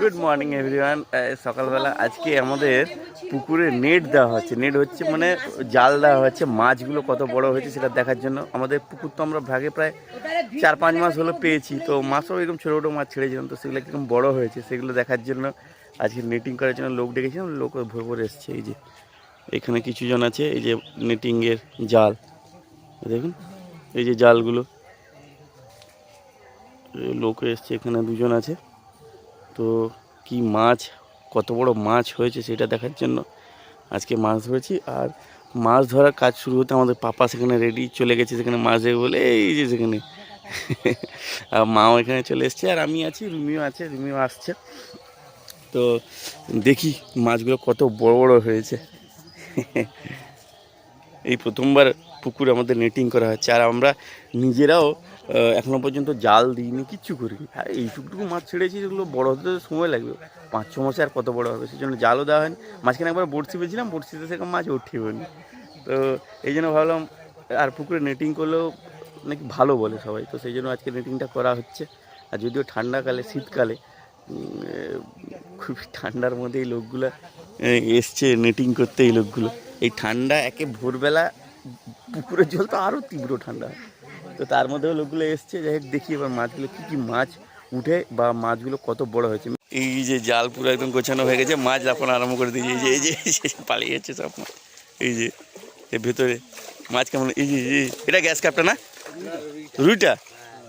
Good morning everyone সকালবেলা আজকে আমাদের পুকুরে নেট দেওয়া হচ্ছে। নেট হচ্ছে মানে জাল দেওয়া হচ্ছে। মাছগুলো কত বড় হয়েছে সেটা দেখার জন্য। আমাদের পুকুর তো আমরা ভাগে প্রায় চার পাঁচ মাস হলো পেয়েছি। তো মাছও এরকম ছোটো ছোটো মাছ ছেড়েছিলাম তো সেগুলো কীরকম বড় হয়েছে সেগুলো দেখার জন্য আজকে নেটিং করার জন্য লোক ডেকেছিলাম। লোক ভরে ভরে এসছে। এই যে এখানে কিছু জন আছে। এই যে নেটিংয়ের জাল। দেখুন, এই যে জালগুলো। লোক এসছে। এখানে দুজন আছে। তো কি মাছ, কত বড় মাছ হয়েছে সেটা দেখার জন্য আজকে মাছ ধরেছি। আর মাছ ধরার কাজ শুরু হতে আমাদের পাপা সেখানে রেডি চলে গেছে, সেখানে মাছ দেবে বলে, এই যে সেখানে। আর মাও এখানে চলে এসছে, আর আমি আছি, রুমিও আছে, রুমিও আসছে। তো দেখি মাছগুলো কত বড় বড় হয়েছে। এই প্রথমবার পুকুরে আমাদের নেটিং করা হচ্ছে, আর আমরা নিজেরাও আহ, এখনও পর্যন্ত জাল দিইনি কিচ্ছু করিনি। আর এইটুকটুকু মাছ ছেড়েছি যেগুলো বড় হতে সময় লাগবে। পাঁচ ছ মাসে আর কত বড় হবে সেই জন্য জালও দেওয়া হয়নি। মাঝখানে একবার বড়শি পেয়েছিলাম বড়শিতে সেরকম মাছ উঠিনি তো এই জন্য ভাবলাম আর পুকুরে নেটিং করলেও নাকি ভালো বলে সবাই। তো সেই জন্য আজকে নেটিংটা করা হচ্ছে। আর যদিও ঠান্ডাকালে শীতকালে খুব ঠান্ডার মধ্যে এই লোকগুলো এসছে নেটিং করতে এই লোকগুলো। এই ঠান্ডা একে ভোরবেলা পুকুরের জল তো আরও তীব্র ঠান্ডা তো তার মধ্যেও লোকগুলো এসছে, যাই দেখি এবার মাছগুলো কী কী মাছ উঠে বা মাছগুলো কত বড় হয়েছে। এই যে জাল পুরো একদম গোছানো হয়ে গেছে, মাছ এখন আরম্ভ করে দিয়েছে, এই যে এই যে পালিয়ে যাচ্ছে সব এই যে এর ভেতরে মাছ কেমন, এই যে এটা গ্যাস কাপটা না? রুইটা?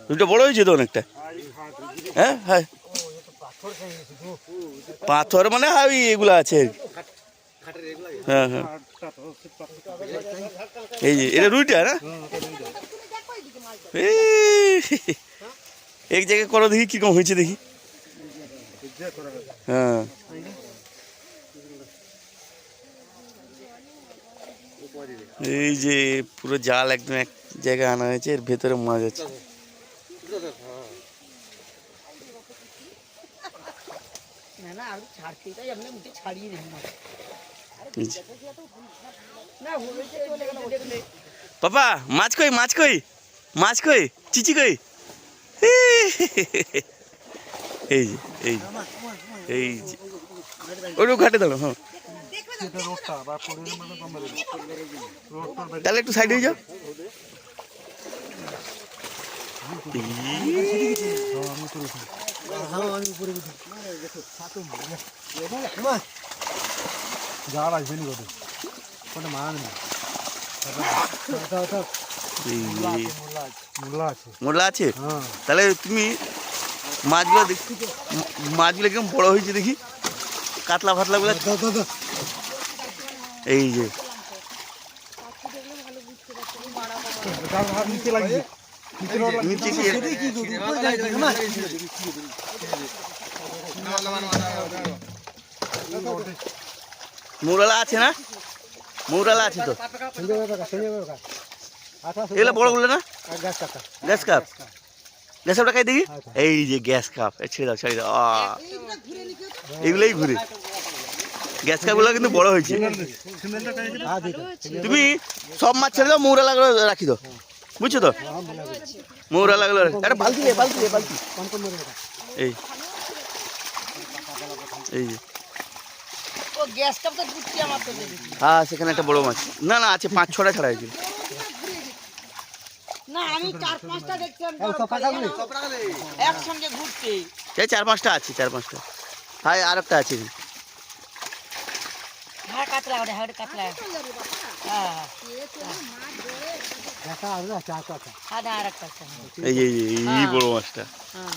রুইটা বড় হয়েছে তো অনেকটা? হ্যাঁ হ্যাঁ। পাথর মানে ওই এগুলো আছে। হ্যাঁ হ্যাঁ। এই যে, এটা রুইটা না? এক জায়গায় করো দেখি কীরকম হয়েছে দেখি। হ্যাঁ। এই যে পুরো জাল একদম এক জায়গায় আনা হয়েছে এর ভেতরে মাছ আছে। পাপা মাছ কই মাছ কই? মাছ কই? চিচি কই? এই যে এই যে এই যে। ওইটু ঘাটে দাঁড়ো হ্যাঁ। তাহলে একটু সাইড হয়ে যাও। জাল আসবে নি কত কোনো মান মূল্য আছে। হ্যাঁ। তাহলে তুমি মাছগুলো দেখ মাছগুলো কেমন বড় হয়েছে দেখি। কাতলা ফাতলাগুলো এই যে। মৌরালা আছে না? মৌরালা আছে তো। এগুলো বড়গুলো না? গ্যাস কাকা। Gas cup? গ্যাস কাপটা খাই দেখি? এই যে গ্যাস কাপ। ছেড়ে দাও ছেড়ে দাও। এগুলোই ঘুরে। গ্যাস কাপগুলো কিন্তু বড় হয়েছে। হ্যাঁ, তুমি সব মাছ ছেড়ে দাও মৌরালাগুলো রাখি দাও। বুঝছ তো? মৌরা আছে। একটা বালতি দে বালতি বালতি। মেরে। এই। এই যে। গ্যাস কাপটা দুধটি আমার তো দেখি হ্যাঁ সেখানে একটা বড় মাছ। না না আছে পাঁচ ছটা ছাড়া হয়েছিল না আমি চার পাঁচটা দেখছিলাম এই একসঙ্গে ঘুরতে এই চার পাঁচটা আছে চার পাঁচটা। হ্যাঁ আর একটা আছে। হ্যাঁ কাতলা ওটা হ্যাঁ কাতলা। হ্যাঁ আচ্ছা। হ্যাঁ হ্যাঁ। হ্যাঁ।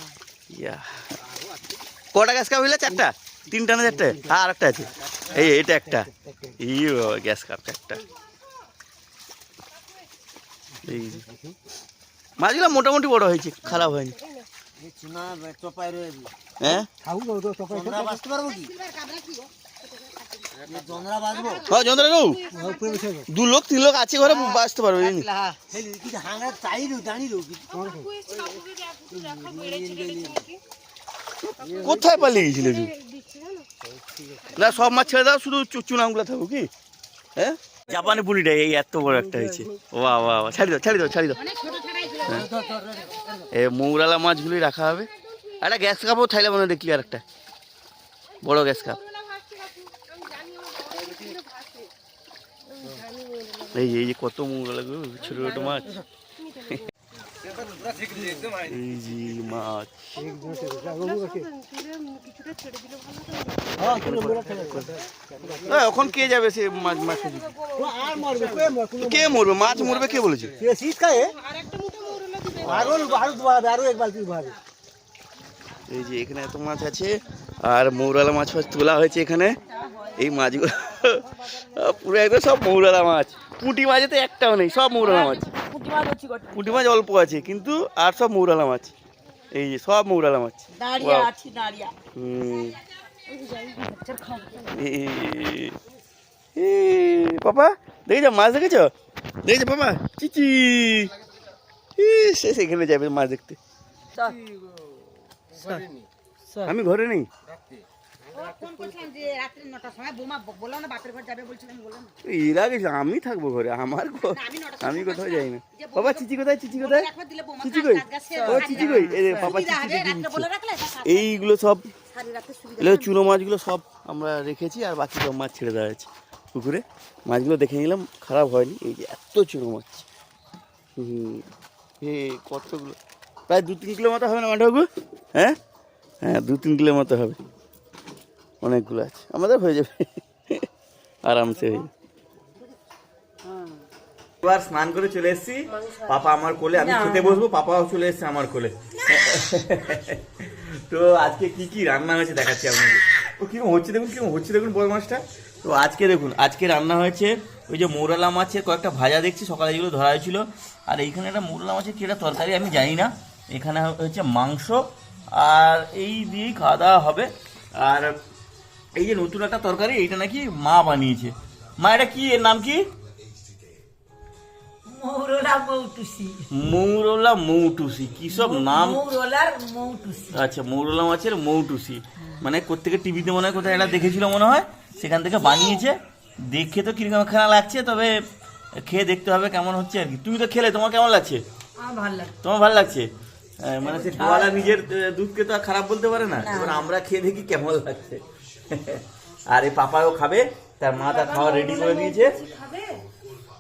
কটা গ্যাস কাপ হইলে? চারটা? তিনটা না চারটে? হ্যাঁ আর একটা আছে। এই এটা একটা। এই গ্যাস কাপ যে। মাছগুলো মোটামুটি বড় হয়েছে, খারাপ হয়নি। হ্যাঁ? দু লোক, তিন লোক আছে ঘরে, বাঁচতে পারবে কোথায় পালিয়ে গেছিলে না, সব মাছ ছেড়ে দাও, শুধু চুনাগুলো থাকো কি? হ্যাঁ? জাপানি পুলিটা এই এত বড় একটা হয়েছে। বাহ বাহ বাহ ছাড়ি দাও ছাড়ি দাও ছাড়ি দাও। হ্যাঁ। এ মৌরালা মাছগুলি রাখা হবে। একটা গ্যাস কাপও থাইলে মনে হয় দেখলি আর একটা। বড় গ্যাস কাপ। এই যে এই যে কত মৌরালাগুলো ছোট ছোট মাছ। এই যে মাছ এখন কে যাবে সে মাছ মাছ আর কে মারবে? মাছ মরবে কে বলেছে? এই যে এখানে এত মাছ আছে আর মৌরালা মাছ তোলা হয়েছে এখানে। এই মাছগুলো পুরো একদম সব মৌরালা মাছ। পুঁটি মাছে তো একটাও নেই সব মৌরালা মাছ। পুঁটি মাছ অল্প আছে কিন্তু আর সব মৌরালা মাছ। এই যে সব মৌরালা মাছ। হুম। এ- এ, পাপা দেখেছ মাছ দেখেছ? দেখেছ পাপা? চিচি সে সেখানে যাবে মাছ দেখতে। আমি ঘরে নেই? এর আমি থাকব ঘরে আমার আমি কোথাও যাই না বাবা চিচি কোথায় চিচি কোথায়? চিচি কই? ও চিচি কই? এই কাজ- এইগুলো সব চুনো মাছগুলো সব আমরা রেখেছি আর বাকি সব মাছ ছেড়ে দেওয়া হয়েছে পুকুরে। মাছগুলো দেখে নিলাম খারাপ হয়নি। এই যে এত চুনো মাছ। হুম হে কতগুলো? প্রায় দু তিন কিলো মতো হবে না মাঠবাবু? হ্যাঁ? হ্যাঁ দু তিন কিলো মতো হবে। অনেকগুলো আছে। আমাদের হয়ে যাবে। আরামসে হয়ে এবার স্নান করে চলে এসেছি। পাপা আমার কোলে, আমি খেতে বসবো, পাপাও চলে এসেছে আমার কোলে। তো আজকে কি কি রান্না হয়েছে দেখাচ্ছি আপনাকে ও কীরকম হচ্ছে দেখুন কীরকম হচ্ছে দেখুন বড় মাছটা তো আজকে দেখুন, আজকে রান্না হয়েছে ওই যে মৌরালা মাছের কয়েকটা ভাজা দেখছি, সকালে যেগুলো ধরা হয়েছিল। আর এইখানে একটা মৌরালা মাছের কি একটা তরকারি, আমি জানি না। এখানে হচ্ছে মাংস, আর এই দিয়েই খাওয়া দাওয়া হবে। আর এই যে নতুন একটা তরকারি এইটা নাকি মা বানিয়েছে। মা এটা কি? এর নাম কি? মৌরলা মৌটুসি। মৌরলা মৌটুসি। কি সব নাম? মৌরলার মৌটুসি। আচ্ছা মৌরলা মাছের মৌটুসি। মানে কোথেকে টিভিতে মনে হয় কোথায় এটা দেখেছিল মনে হয় সেখান থেকে বানিয়েছে। দেখে তো কীরকম খারাপ লাগছে তবে খেয়ে দেখতে হবে কেমন হচ্ছে আর কি। তুমি তো খেলে তোমার কেমন লাগছে? তোমার ভালো লাগছে? মানে সে নিজের দুধকে তো আর খারাপ বলতে পারে না। এবার আমরা খেয়ে দেখি কেমন লাগছে। আর এই পাপাও খাবে তার মা তার খাওয়া রেডি করে দিয়েছে।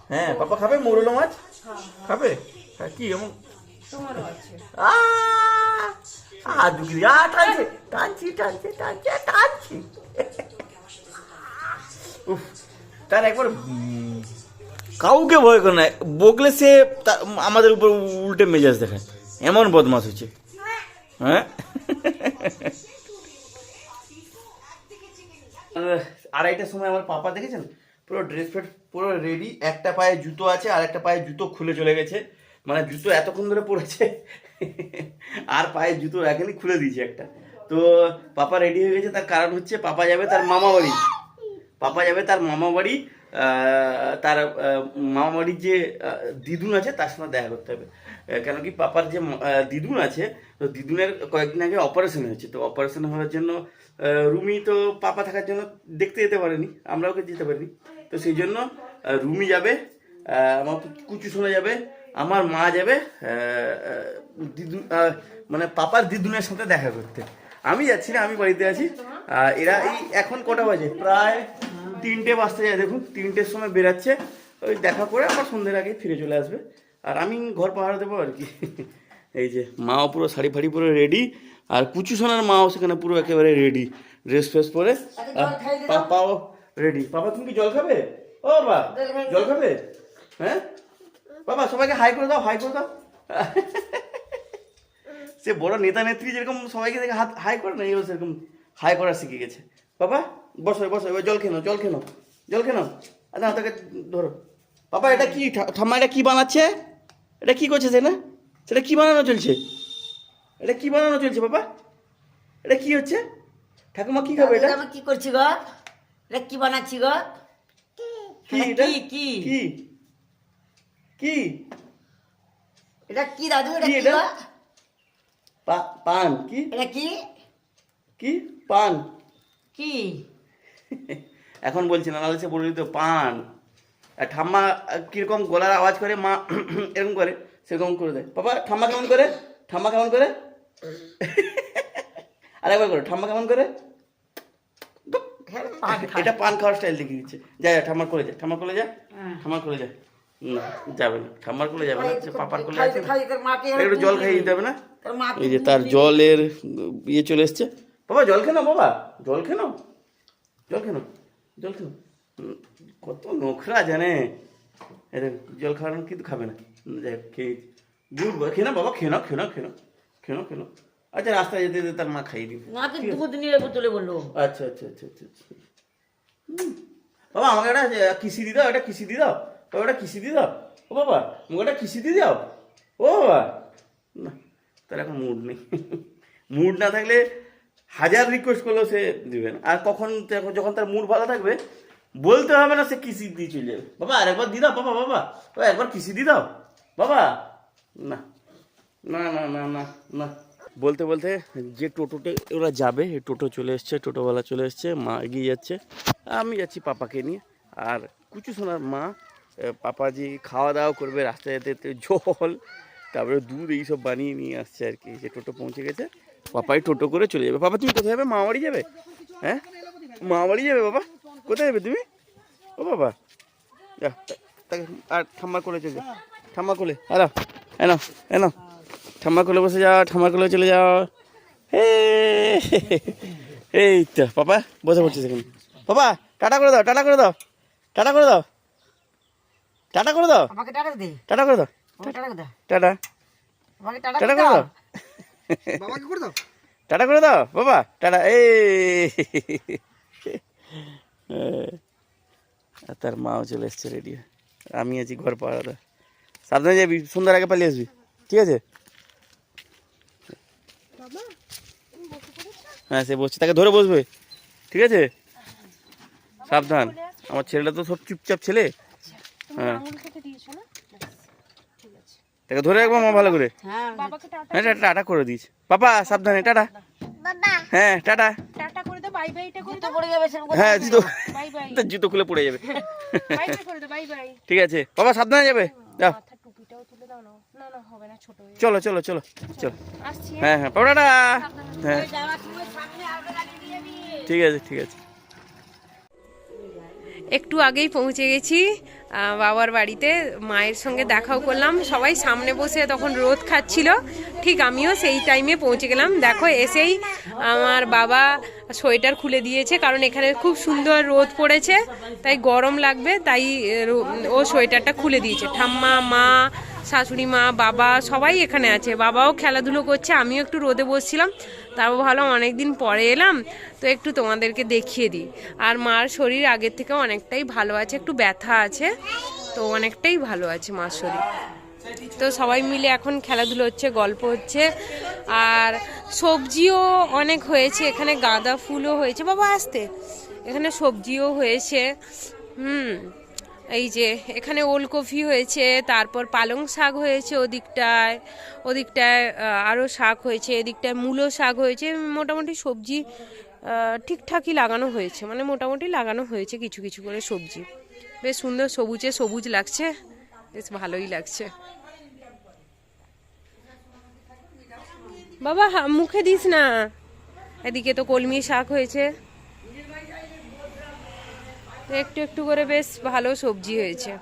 হ্যাঁ পাপা খাবে? মৌরলা মাছ? খাবে? হ্যাঁ কি এমন? আহ! আহ, দুগি, আহ, টানছে, টানছি, টানছে, টানছে, টানছি। উফ, তার একবার কাউকে ভয় করে না। বকলে সে আমাদের উপর উল্টে মেজাজ দেখায়। এমন বদমাস হচ্ছে। হ্যাঁ? আড়াইটার সময় আমার পাপা, দেখেছেন? পুরো ড্রেস ফ্রেস পুরো রেডি একটা পায়ে জুতো আছে আর একটা পায়ে জুতো খুলে চলে গেছে। মানে জুতো এতক্ষণ ধরে পড়েছে, আর পায়ে জুতো রাখেনি, খুলে দিয়েছে একটা। তো পাপা রেডি হয়ে গেছে, তার কারণ হচ্ছে পাপা যাবে তার মামা বাড়ি। পাপা যাবে তার মামা বাড়ি তার মামা বাড়ির যে দিদুন আছে, তার সঙ্গে দেখা করতে হবে। কেন কি পাপার যে দিদুন আছে, তো দিদুনের কয়েকদিন আগে অপারেশন হয়েছে, তো অপারেশন হওয়ার জন্য রুমি তো পাপা থাকার জন্য দেখতে যেতে পারেনি আমরা ওকে যেতে পারিনি। তো সেই জন্য রুমি যাবে আমার কুচু শোনা যাবে, আমার মা যাবে দিদুন মানে পাপার দিদুনের সাথে দেখা করতে। আমি যাচ্ছি না, আমি বাড়িতে আছি। এরা এই এখন কটা বাজে? প্রায় তিনটে বাজতে যায়, দেখুন, তিনটের সময় বেরাচ্ছে। ওই দেখা করে আবার সন্ধ্যের আগে ফিরে চলে আসবে। আর আমি ঘর পাহাড় দেবো আর কি। এই যে, মাও পুরো শাড়ি ফাড়ি পুরো রেডি আর কুচু সোনার মাও সেখানে পুরো একেবারে রেডি ড্রেস ফ্রেস পরে আর পাপাও রেডি পাপা তুমি কি জল খাবে? ও বাবা জল খাবে। হ্যাঁ? বাবা সবাইকে হাই করে দাও হাই করে দাও। সে বড় নেতা নেত্রী যেরকম সবাইকে দেখে হাত হাই করে না এও সেরকম হাই করা শিখে গেছে। বাবা বসো বসো এবার জল খেনো জল খেনো জল খেনো আচ্ছা তাকে ধরো। বাবা এটা কি ঠাম্মা এটা কি বানাচ্ছে? এটা কি করছে সে না সেটা কি বানানো চলছে? এটা কি বানানো চলছে বাবা? এটা কি হচ্ছে? ঠাকুমা কি খাবে এটা? আমি কি করছি গো? এটা কি বানাচ্ছি গো? কি এটা কি কি? কি? এটা কি দাদু? এটা কি গো? পান কি? এটা কি? কি? পান। কি? এখন বলছি না নাহলে সে বলে দিত পান। আর ঠাম্মা কীরকম গলার আওয়াজ করে মা এরকম করে সেরকম করে দেয়। বাবা ঠাম্মা কেমন করে? ঠাম্মা কেমন করে? আরেকবার করো ঠাম্মা কেমন করে? এটা পান খাওয়ার স্টাইল দেখিয়ে দিচ্ছে। যা যা ঠাম্মার কোলে যা ঠাম্মার কোলে যা ঠাম্মার কোলে যা। না যাবে না ঠাম্মার কোলে যাবে না পাপার কোলে আছে একটু জল খাইয়ে দিতে হবে না? এই যে তার জলের ইয়ে চলে এসছে। বাবা জল খেনো বাবা। জল খেনো জল খেনো জল খেনো কত নোখরা জানে। জল খাওয়ানো কিন্তু খাবে না। যাই হোক, খেয়ে বয় খেয়ে না বাবা খেয়ে নাও খেয়ে নাও খেয়ে নাও খেয়ে নাও খেয়ে নাও আচ্ছা রাস্তায় যেতে যেতে তার মা খাইয়ে দিবে মাকে দুধ নিয়ে বোতলে বলল আচ্ছা আচ্ছা আচ্ছা আচ্ছা বাবা আমাকে একটা কিসি দি দাও একটা কিসি দি দাও বাবা একটা কিসি দি দাও ও বাবা আমাকে একটা কিসি দি দাও ও বাবা না তার এখন মুড নেই মুড না থাকলে হাজার রিকোয়েস্ট করলেও সে দিবে না আর কখন যখন তার মুড ভালো থাকবে বলতে হবে না সে কিসি দিয়ে চলে যাবে বাবা আর একবার দি দাও বাবা বাবা বাবা একবার কিসি দি দাও বাবা না। না না না না না। বলতে বলতে যে টোটোতে ওরা যাবে টোটো চলে এসছে, টোটোওয়ালা চলে এসছে, মা এগিয়ে যাচ্ছে। আমি যাচ্ছি পাপাকে নিয়ে। আর কুচু সোনার মা পাপাজি খাওয়া দাওয়া করবে রাস্তায় যেতে জল, তারপরে দুধ এইসব বানিয়ে নিয়ে আসছে আর কি, যে টোটো পৌঁছে গেছে। পাপাই টোটো করে চলে যাবে। পাপা, তুমি কোথায় যাবে? মা বাড়ি যাবে? হ্যাঁ? মা বাড়ি যাবে বাবা কোথায় যাবে তুমি? ও বাবা যা তাকে আর ঠাম্মা কোলে চলে যাও ঠাম্মা কোলে এনো এনো এনো ঠাম্মা কোলে বসে যাও ঠাম্মা কোলে চলে যাও। হে, এই তো পাপা বসে পড়ছিস এখানে পাপা টাটা করে দাও টাটা করে দাও টাটা করে দাও টাটা করে দাও। আমাকে টাকা দে। টাটা করে দাও। আমাকে টাকা দে টাটা। আমাকে টাটা করে দাও। বাবাকে করে দাও। টাটা করে দাও বাবা টাটা এই। তার মাও চলে এসছে রেডি। আমি আছি ঘর পাড়াতে। সাবধানে যাবি সন্ধ্যার আগে পালিয়ে আসবি। ঠিক আছে? হ্যাঁ সে বসছে তাকে ধরে বসবে। ঠিক আছে? সাবধান। আমার ছেলেটা তো সব চুপচাপ ছেলে। হ্যাঁ। তাকে ধরে রাখব মা ভালো করে? হ্যাঁ হ্যাঁ টাটা করে দিস। পাপা সাবধানে টাটা। হ্যাঁ টাটা। টাটা করে দাও বাই বাইটা করে তো পড়ে যাবে সেরকম হ্যাঁ জুতো। Bye bye. জুতো খুলে পড়ে যাবে। বাই বাই করে দাও বাই বাই। ঠিক আছে। বাবা সাবধানে যাবে। যাও। তুলে দাও না। না না হবে না ছোট চলো চলো চলো চলো। আসছি হ্যাঁ। হ্যাঁ বাবা হ্যাঁ। যাবি ঠিক আছে ঠিক আছে। একটু আগেই পৌঁছে গেছি বাবার বাড়িতে। মায়ের সঙ্গে দেখাও করলাম। সবাই সামনে বসে তখন রোদ খাচ্ছিল। ঠিক আমিও সেই টাইমে পৌঁছে গেলাম। দেখো এসেই আমার বাবা সোয়েটার খুলে দিয়েছে কারণ এখানে খুব সুন্দর রোদ পড়েছে। তাই গরম লাগবে তাই ও সোয়েটারটা খুলে দিয়েছে। ঠাম্মা মা শাশুড়ি মা, বাবা সবাই এখানে আছে। বাবাও খেলাধুলো করছে, আমিও একটু রোদে বসছিলাম। তারপর ভাবলাম অনেকদিন পরে এলাম, তো একটু তোমাদেরকে দেখিয়ে দিই। আর মার শরীর আগের থেকে অনেকটাই ভালো আছে, একটু ব্যথা আছে, তো অনেকটাই ভালো আছে মার শরীর। তো সবাই মিলে এখন খেলাধুলো হচ্ছে, গল্প হচ্ছে। আর সবজিও অনেক হয়েছে, এখানে গাঁদা ফুলও হয়েছে। বাবা, আসতে। এখানে সবজিও হয়েছে। হুম। এই যে, এখানে ওলকপি হয়েছে, তারপর পালং শাক হয়েছে ওদিকটায় ওদিকটায় আরও শাক হয়েছে, এদিকটায় মূলো শাক হয়েছে, মোটামুটি সবজি ঠিকঠাকই লাগানো হয়েছে মানে মোটামুটি লাগানো হয়েছে কিছু কিছু করে সবজি। বেশ সুন্দর সবুজে সবুজ লাগছে, বেশ ভালোই লাগছে। বাবা, মুখে দিস না। এদিকে তো কলমি শাক হয়েছে। তো একটু একটু করে বেশ ভালো সবজি হয়েছে।